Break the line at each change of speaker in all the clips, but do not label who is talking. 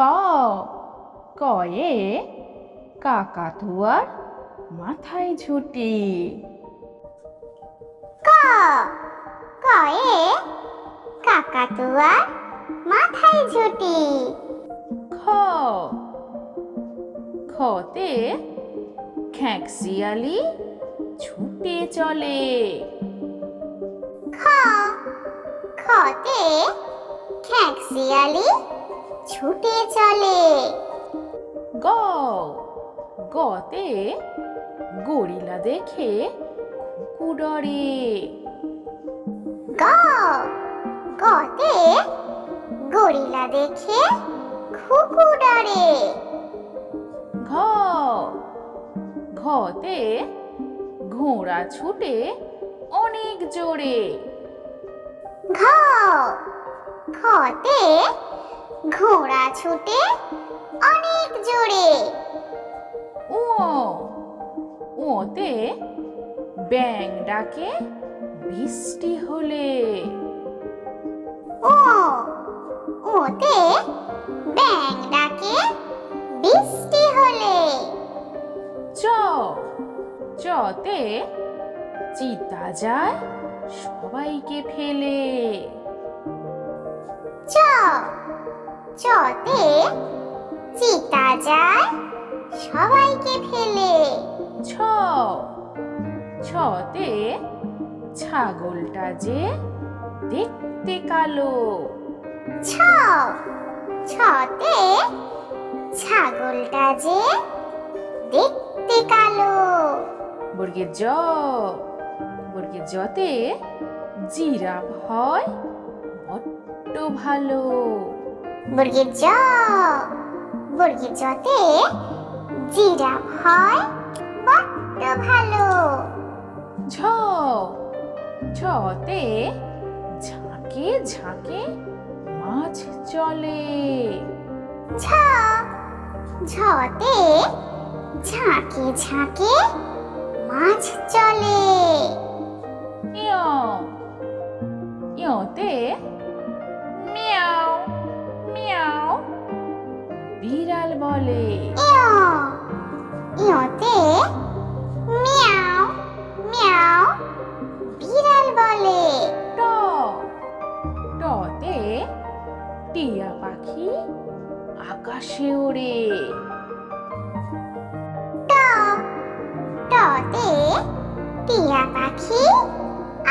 ক কয়ে কাকাতুয়ার মাথায় ঝুটি।
ক কয়ে কাকাতুয়ার মাথায় ঝুটি।
খ খতে খ্যাঁকশিয়ালি ছুটে চলে।
খ খতে খ্যাঁকশিয়ালি ছুটে চলে।
গ। গতে গরিলা দেখে ডরে
গ। গতে গরিলা দেখে খুকু ডরে
ঘ। ঘতে ঘোড়া ছুটে অনেক জোরে।
ঘ। খতে ঘোড়া ছুটে অনেক জোরে।
ও ওতে ব্যাং ডাকে বৃষ্টি হলে।
ও ওতে ব্যাং ডাকে বৃষ্টি হলে।
চ চতে চিতা যায় সবাইকে ফেলে।
চ। চতে চিতা যায় সবাইকে ফেলে।
ছ। ছতে ছাগলটা যে দেখতে কালো।
ছ। ছতে ছাগলটা যে দেখতে কালো।
বর্গের জ। বর্গের জতে জিরাফ হয় বড্ড ভালো।
মুরগির জ। মুরগির জতে জিরাফ হয় বড্ড ভালো।
ঝ ঝতে ঝাঁকে ঝাঁকে মাছ চলে।
ছ ঝতে ঝাঁকে ঝাঁকে মাছ চলে।
ইয় ইয়তে মিয়াও মিয়াও। বিড়াল বলে।
ইয় ইয়তে মিয়াও মিয়াও বিড়াল বলে।
ট টতে টিয়া পাখি আকাশে ওড়ে।
ট টতে টিয়া পাখি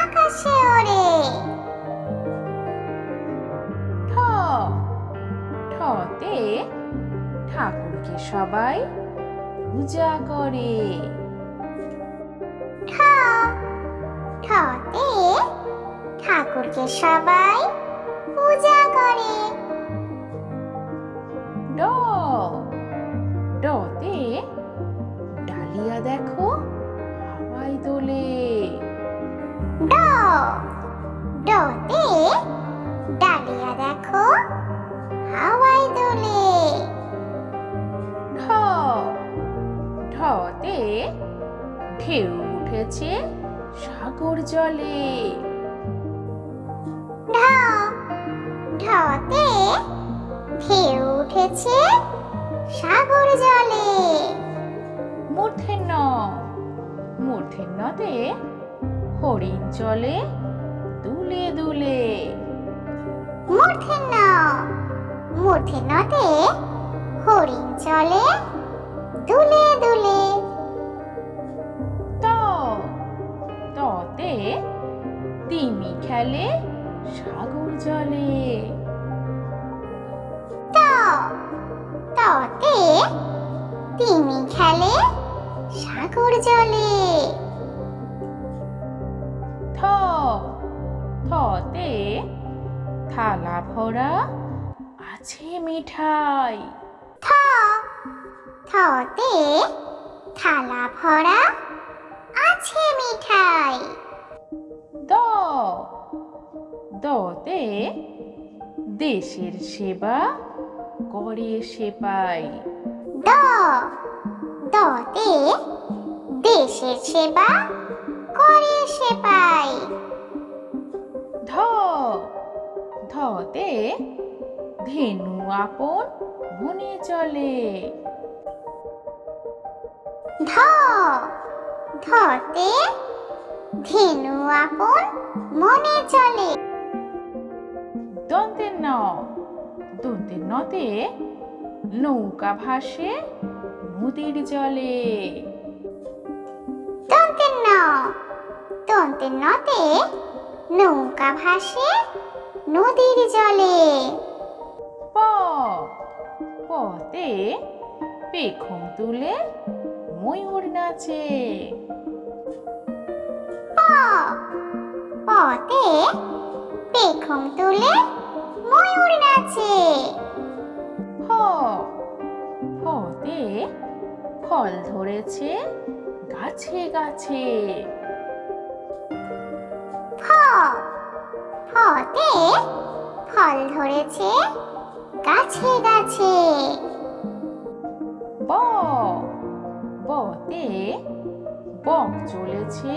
আকাশে ওড়ে।
ঠ ঠতে ঠাকুরকে সবাই পূজা করে।
ঠতে ঠাকুরকে সবাই পূজা করে।
ড ডতে ডালিয়া দেখো হাওয়ায় দোলে
ড ডতে ডালিয়া দেখো হাওয়ায় দোলে
ঢ ঢতে ঢেউ উঠেছে সাগর জলে।
ঢ ঢতে ঢেউ উঠেছে সাগর জলে।
মূর্ধন্য মূর্ধন্যতে হরিণ চলে দুলে দুলে।
মূর্ধন্য মূর্ধন্যতে হরিণ চলে দুলে দুলে।
ত ততে তিমি খেলে সাগর জলে।
ত ততে তিমি খেলে সাগর জলে।
থ থতে থালা ভরা আছে মিঠাই।
থ থতে থালা ভরা আছে মিঠাই।
দ দতে দেশের সেবা করে সেপাই।
দ দতে দেশের সেবা করে সেপাই।
ধ ধতে ধেনু আপন মনে চলে।
ধ ধতে ধেনু আপন মনে চলে।
দন্তের ন দন্তের নতে নৌকা ভাসে নদীর জলে।
দন্তের ন দন্তের নতে নৌকা ভাসে নদীর জলে।
প। পতে পেখম তুলে ময়ূর নাচে।
পতে পেখম তুলে ময়ূর নাচে।
ফ ফতে ফল ধরেছে গাছে গাছে।
ফতে ফল ধরেছে গাছে গাছে
ব বতে বক চলেছে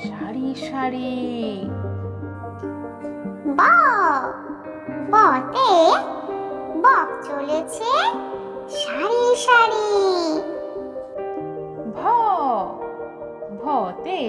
সারি সারি।
ব বতে বক চলেছে সারি সারি।
ভ ভতে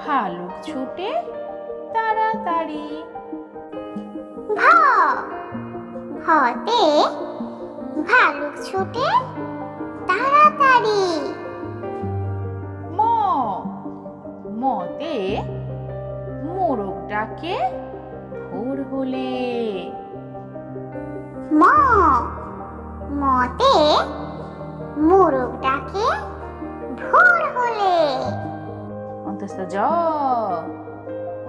ভালুক ছুটে তাড়াতাড়ি।
ভ ভতে ভালুক ছুটে তাড়াতাড়ি।
ম মতে মোরগ ডাকে ভোর হলে।
ম মতে মোরগ ডাকে ভোর হলে।
অন্তস্থ জ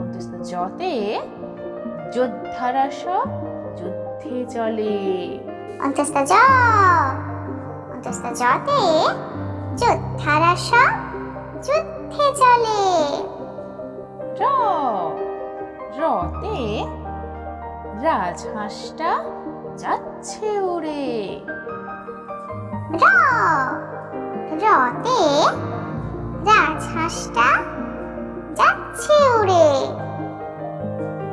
অন্তস্থ জতে যোদ্ধারা সব যুদ্ধে চলে।
অন্তস্থ জ। অন্তস্থ জতে যোদ্ধারা সব যুদ্ধে চলে।
র রতে রাজহাঁসটা যাচ্ছে উড়ে।
র। রতে রাজহাঁসটা যাচ্ছে উড়ে।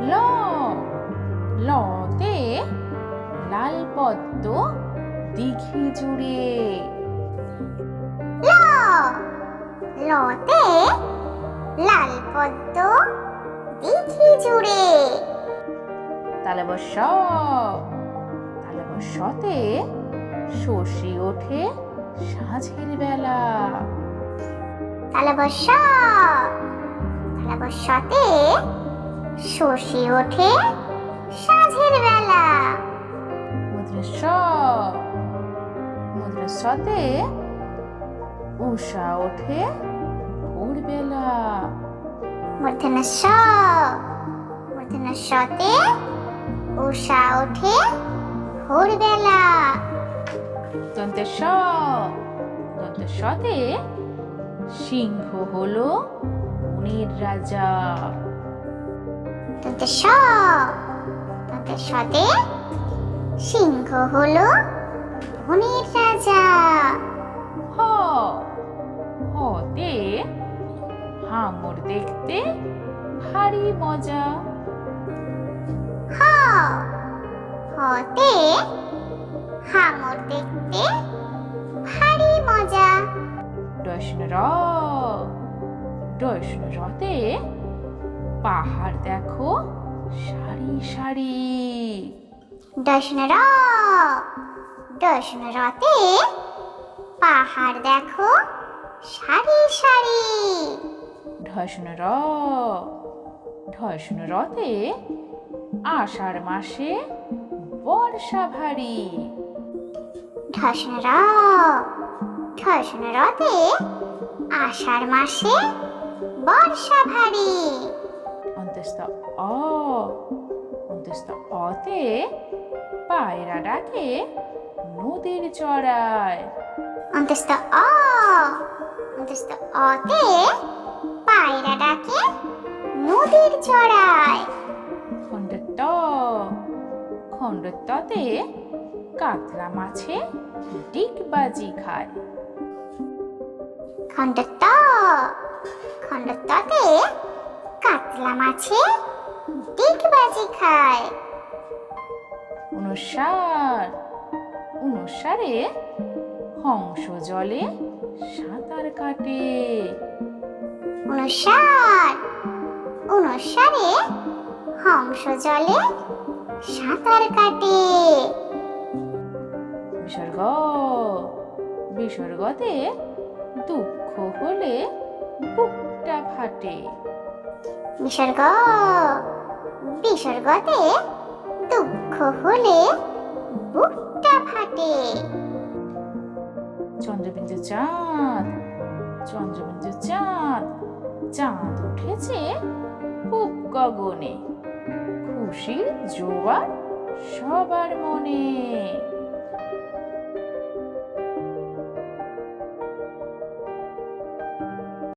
ল। লতে লাল পদ্ম দিঘি জুড়ে।
লতে লাল পদ্ম দিঘি জুড়ে।
তালে বস তালে বসতে শশী ওঠে সাঁঝের বেলা।
তালে বর্ষ। তালে বর্ষতে শশী ওঠে সাঁঝের বেলা।
মুদ্রা স মুদ্রা সতে উষা ওঠে ভোরবেলা।
মূর্ধন্য স মূর্ধন্য সতে উষা ওঠে ভোরবেলা।
দন্তে স দন্তে সতে সিংহ হলো বনের রাজা।
তন্তে স তন্তে সতে সিংহ হলো বনের রাজা।
হ হতে হাঙর দেখতে ভারী মজা।
হ হতে হাঙর দেখতে ভারী মজা।
দর্শন র দর্শন রতে পাহাড় দেখো সারি সারি।
দর্শন রতে পাহাড় দেখো সারি সারি।
ধর্ষণ র ধর্ষণ রতে আষাঢ় মাসে বর্ষা ভারী।
ধর্ষণ র ধর্ষণ রতে আষাঢ় মাসে বর্ষা ভারী।
অন্তস্থ অ অন্তস্থ অতে পায়রা ডাকে নদীর চড়ায়।
অন্তস্থ অ অন্তস্থ অতে পায়রা ডাকে নদীর চড়ায়।
খণ্ড ত খণ্ড ততে কাতলা মাছে ডিগবাজি খায়।
খণ্ড ত খণ্ড ততে কাতলা মাছে ডিগবাজি খায়।
অনুসার। অনুসারে হংস জলে সাঁতার কাটে।
অনুসার অনুসারে হংস জলে সাঁতার কাটে।
বিসর্গ বিসর্গতে দুঃখ হলে বুকটা ফাটে।
বিসর্গ বিসর্গতে দুঃখ হলে বুকটা ফাটে।
চন্দ্রবিন্দু চাঁদ চন্দ্রবিন্দু চাঁদ চাঁদ উঠেছে পূব গগনে। খুশির জোয়ার সবার মনে।